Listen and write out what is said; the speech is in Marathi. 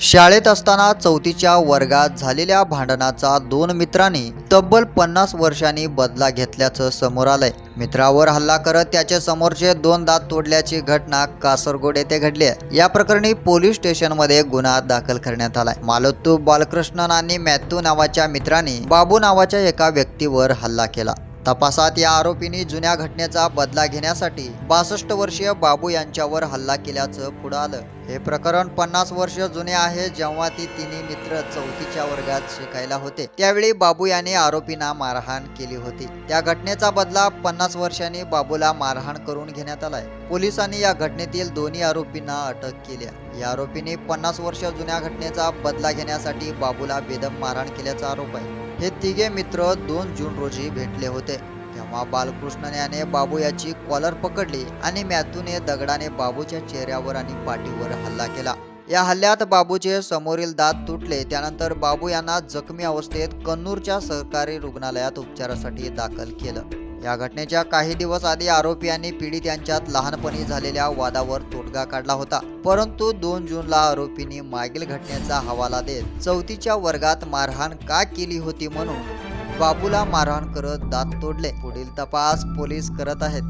शाळेत असताना चौथीच्या वर्गात झालेल्या भांडणाचा दोन मित्रांनी तब्बल पन्नास वर्षांनी बदला घेतल्याचं समोर आलंय. मित्रावर हल्ला करत त्याचे समोरचे दोन दात तोडल्याची घटना कासरगोड येथे घडली आहे. या प्रकरणी पोलीस स्टेशनमध्ये गुन्हा दाखल करण्यात आलाय. मालोत्तू बालकृष्णन आणि मॅथ्यू नावाच्या मित्रांनी बाबू नावाच्या एका व्यक्तीवर हल्ला केला. तपासात या आरोपींनी जुन्या घटनेचा बदला घेण्यासाठी बासष्ट वर्षीय बाबू यांच्यावर हल्ला केल्याचं पुढं आलं. हे प्रकरण पन्नास वर्ष जुने आहे जेव्हा ती तिन्ही मित्र चौथीच्या वर्गात शिकायला होते. त्यावेळी बाबू याने आरोपींना मारहाण केली होती. त्या घटनेचा बदला पन्नास वर्षांनी बाबूला मारहाण करून घेण्यात आलाय. पोलिसांनी या घटनेतील दोन्ही आरोपींना अटक केल्या या आरोपींनी पन्नास वर्ष जुन्या घटनेचा बदला घेण्यासाठी बाबूला बेदम मारहाण केल्याचा आरोप आहे. हे तिघे मित्र दोन जून रोजी भेटले होते. तेव्हा बालकृष्णन याने बाबू याची कॉलर पकडली आणि मॅथूने दगडाने बाबूच्या चेहऱ्यावर आणि पाठीवर हल्ला केला. या हल्ल्यात बाबूचे समोरील दात तुटले. त्यानंतर बाबू यांना जखमी अवस्थेत कन्नूरच्या सरकारी रुग्णालयात उपचारासाठी दाखल केलं. या घटनेच्या काही दिवस आधी आरोपी आणि पीडित यांच्यात लहानपणी झालेल्या वादावर तोडगा काढला होता. परंतु दोन जूनला आरोपींनी मागील घटनेचा हवाला देत चौथीच्या वर्गात मारहाण का केली होती म्हणून बाबूला मारहाण करत दात तोडले. पुढील तपास पोलीस करत आहेत.